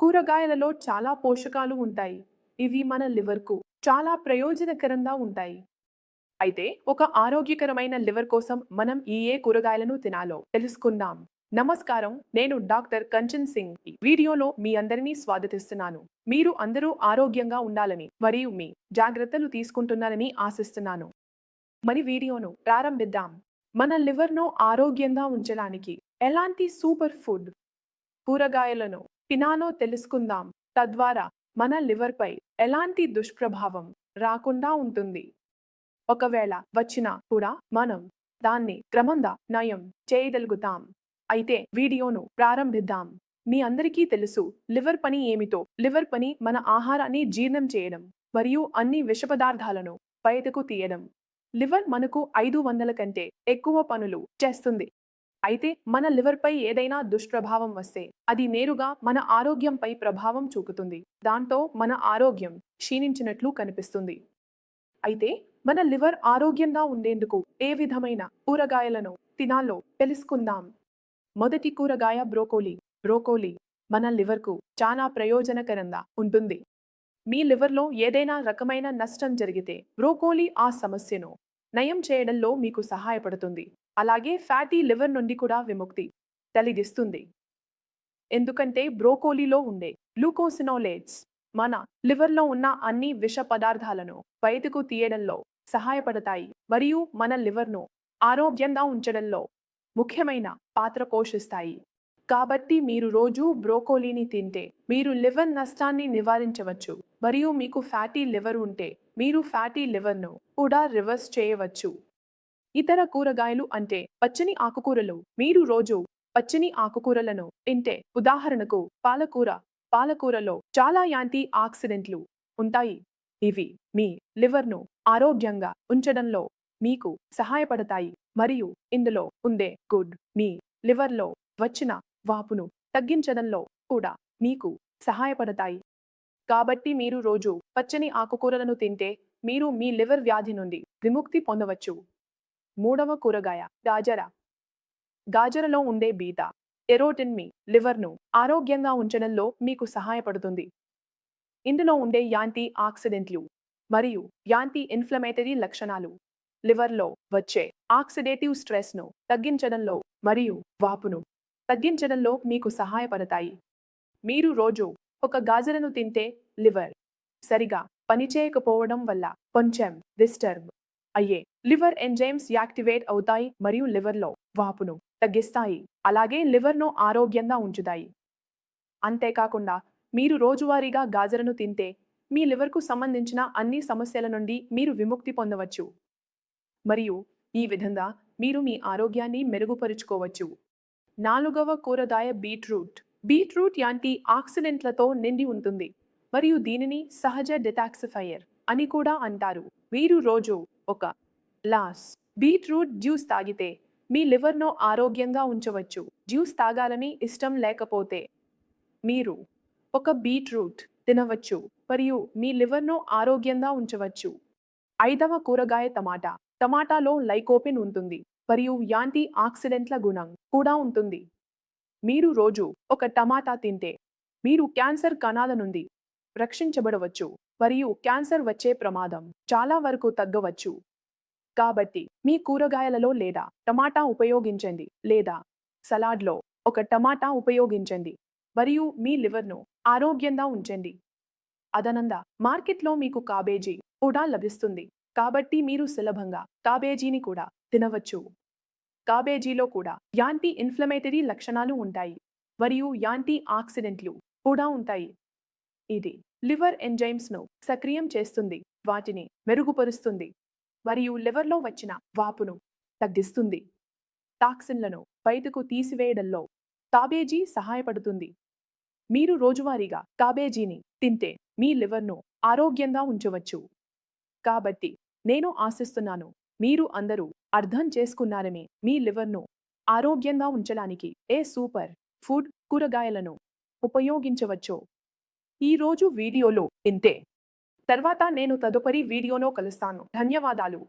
కూరగాయలలో చాలా పోషకాలు ఉంటాయి. ఇవి మన లివర్కు చాలా ప్రయోజనకరంగా ఉంటాయి. అయితే ఒక ఆరోగ్యకరమైన లివర్ కోసం మనం ఈ ఏ కూరగాయలను తినాలో తెలుసుకుందాం. నమస్కారం నేను డాక్టర్ కంచన్ సింగ్. ఈ వీడియోలో మీ అందరినీ స్వాగతిస్తున్నాను. మీరు అందరూ ఆరోగ్యంగా ఉండాలని మరియు మీ జాగ్రత్తలు తీసుకుంటున్నారని ఆశిస్తున్నాను. మరి వీడియోను ప్రారంభిద్దాం. మన లివర్ను ఆరోగ్యంగా ఉంచడానికి ఎలాంటి సూపర్ ఫుడ్ కూరగాయలను తినాలో తెలుసుకుందాం. తద్వారా మన లివర్పై ఎలాంటి దుష్ప్రభావం రాకుండా ఉంటుంది. ఒకవేళ వచ్చినా కూడా మనం దాన్ని క్రమంగా నయం చేయగలుగుతాం. అయితే వీడియోను ప్రారంభిద్దాం. మీ అందరికీ తెలుసు లివర్ పని ఏమిటో. లివర్ పని మన ఆహారాన్ని జీర్ణం చేయడం మరియు అన్ని విష పదార్థాలను బయటకు తీయడం. లివర్ మనకు ఐదు వందల కంటే ఎక్కువ పనులు చేస్తుంది. అయితే మన లివర్పై ఏదైనా దుష్ప్రభావం వస్తే అది నేరుగా మన ఆరోగ్యంపై ప్రభావం చూపుతుంది. దాంతో మన ఆరోగ్యం క్షీణించినట్లు కనిపిస్తుంది. అయితే మన లివర్ ఆరోగ్యంగా ఉండేందుకు ఏ విధమైన కూరగాయలను తినాలో తెలుసుకుందాం. మొదటి కూరగాయ బ్రోకోలీ. బ్రోకోలీ మన లివర్కు చాలా ప్రయోజనకరంగా ఉంటుంది. మీ లివర్లో ఏదైనా రకమైన నష్టం జరిగితే బ్రోకోలీ ఆ సమస్యను నయం చేయడంలో మీకు సహాయపడుతుంది. అలాగే ఫ్యాటీ లివర్ నుండి కూడా విముక్తి కలిగిస్తుంది ఎందుకంటే బ్రోకోలీలో ఉండే గ్లూకోసినోలేట్స్ మన లివర్లో ఉన్న అన్ని విష పదార్థాలను బయటకు తీయడంలో సహాయపడతాయి. మరియు మన లివర్ను ఆరోగ్యంగా ఉంచడంలో ముఖ్యమైన పాత్ర పోషిస్తాయి. కాబట్టి మీరు రోజు బ్రోకోలీని తింటే మీరు లివర్ నష్టాన్ని నివారించవచ్చు. మరియు మీకు ఫ్యాటీ లివర్ ఉంటే మీరు ఫ్యాటీ లివర్ను కూడా రివర్స్ చేయవచ్చు. ఇతర కూరగాయలు అంటే పచ్చని ఆకుకూరలు. మీరు రోజు పచ్చని ఆకుకూరలను తింటే ఉదాహరణకు పాలకూర. పాలకూరలో చాలా యాంటీ ఆక్సిడెంట్లు ఉంటాయి. ఇవి మీ లివర్ను ఆరోగ్యంగా ఉంచడంలో మీకు సహాయపడతాయి. మరియు ఇందులో ఉండే గుడ్ మీ లివర్లో వచ్చిన వాపును తగ్గించడంలో కూడా మీకు సహాయపడతాయి. కాబట్టి మీరు రోజు పచ్చని ఆకుకూరలను తింటే మీరు మీ లివర్ వ్యాధి నుండి విముక్తి పొందవచ్చు. మూడవ కూరగాయ గాజర. గాజరలో ఉండే బీత ఎరోటిన్ మీ లివర్ను ఆరోగ్యంగా ఉంచడంలో మీకు సహాయపడుతుంది. ఇందులో ఉండే యాంటీ ఆక్సిడెంట్లు మరియు యాంటీ ఇన్ఫ్లమేటరీ లక్షణాలు లివర్లో వచ్చే ఆక్సిడేటివ్ స్ట్రెస్ను తగ్గించడంలో మరియు వాపును తగ్గించడంలో మీకు సహాయపడతాయి. మీరు రోజు ఒక గాజరను తింటే లివర్ సరిగా పనిచేయకపోవడం వల్ల కొంచెం డిస్టర్బ్ అయ్యే. లివర్ ఎంజైమ్స్ యాక్టివేట్ అవుతాయి మరియు లివర్లో వాపును తగ్గిస్తాయి. అలాగే లివర్ను ఆరోగ్యంగా ఉంచుతాయి. అంతేకాకుండా మీరు రోజువారీగా గాజరను తింటే మీ లివర్కు సంబంధించిన అన్ని సమస్యల నుండి మీరు విముక్తి పొందవచ్చు. మరియు ఈ విధంగా మీరు మీ ఆరోగ్యాన్ని మెరుగుపరుచుకోవచ్చు. నాలుగవ కూరగాయ బీట్రూట్. బీట్రూట్ యాంటీ ఆక్సిడెంట్లతో నిండి ఉంటుంది. మరియు దీనిని సహజ డిటాక్సిఫైయర్ అని కూడా అంటారు. మీరు రోజు ఒక లాస్ బీట్రూట్ జ్యూస్ తాగితే మీ లివర్ను ఆరోగ్యంగా ఉంచవచ్చు. జ్యూస్ తాగాలని ఇష్టం లేకపోతే మీరు ఒక బీట్రూట్ తినవచ్చు మరియు మీ లివర్ను ఆరోగ్యంగా ఉంచవచ్చు. ఐదవ కూరగాయ టమాటా. టమాటాలో లైకోపిన్ ఉంటుంది మరియు యాంటీ ఆక్సిడెంట్ల గుణం కూడా ఉంటుంది. మీరు రోజు ఒక టమాటా తింటే మీరు క్యాన్సర్ కణాల నుండి రక్షించబడవచ్చు. మరియు క్యాన్సర్ వచ్చే ప్రమాదం చాలా వరకు తగ్గవచ్చు. కాబట్టి మీ కూరగాయలలో లేదా టమాటా ఉపయోగించండి లేదా సలాడ్లో ఒక టమాటా ఉపయోగించండి మరియు మీ లివర్ను ఆరోగ్యంగా ఉంచండి. అదనంగా మార్కెట్లో మీకు కాబేజీ కూడా లభిస్తుంది కాబట్టి మీరు సులభంగా కాబేజీని కూడా తినవచ్చు. కాబేజీలో కూడా యాంటీ ఇన్ఫ్లమేటరీ లక్షణాలు ఉంటాయి మరియు యాంటీ ఆక్సిడెంట్లు కూడా ఉంటాయి. ఇది లివర్ ఎంజైమ్స్ను సక్రియం చేస్తుంది వాటిని మెరుగుపరుస్తుంది మరియు లివర్లో వచ్చిన వాపును తగ్గిస్తుంది. టాక్సిన్లను బయటకు తీసివేయడంలో కాబేజీ సహాయపడుతుంది. మీరు రోజువారీగా కాబేజీని తింటే మీ లివర్ను ఆరోగ్యంగా ఉంచవచ్చు. కాబట్టి నేను ఆశిస్తున్నాను మీరు అందరూ అర్థం చేసుకున్నారని మీ లివర్ను ఆరోగ్యంగా ఉంచడానికి ఏ సూపర్ ఫుడ్ కూరగాయలను ఉపయోగించవచ్చో ఈరోజు వీడియోలో ఇంతే తర్వాత నేను తదుపరి వీడియోలో కలుస్తాను. ధన్యవాదాలు.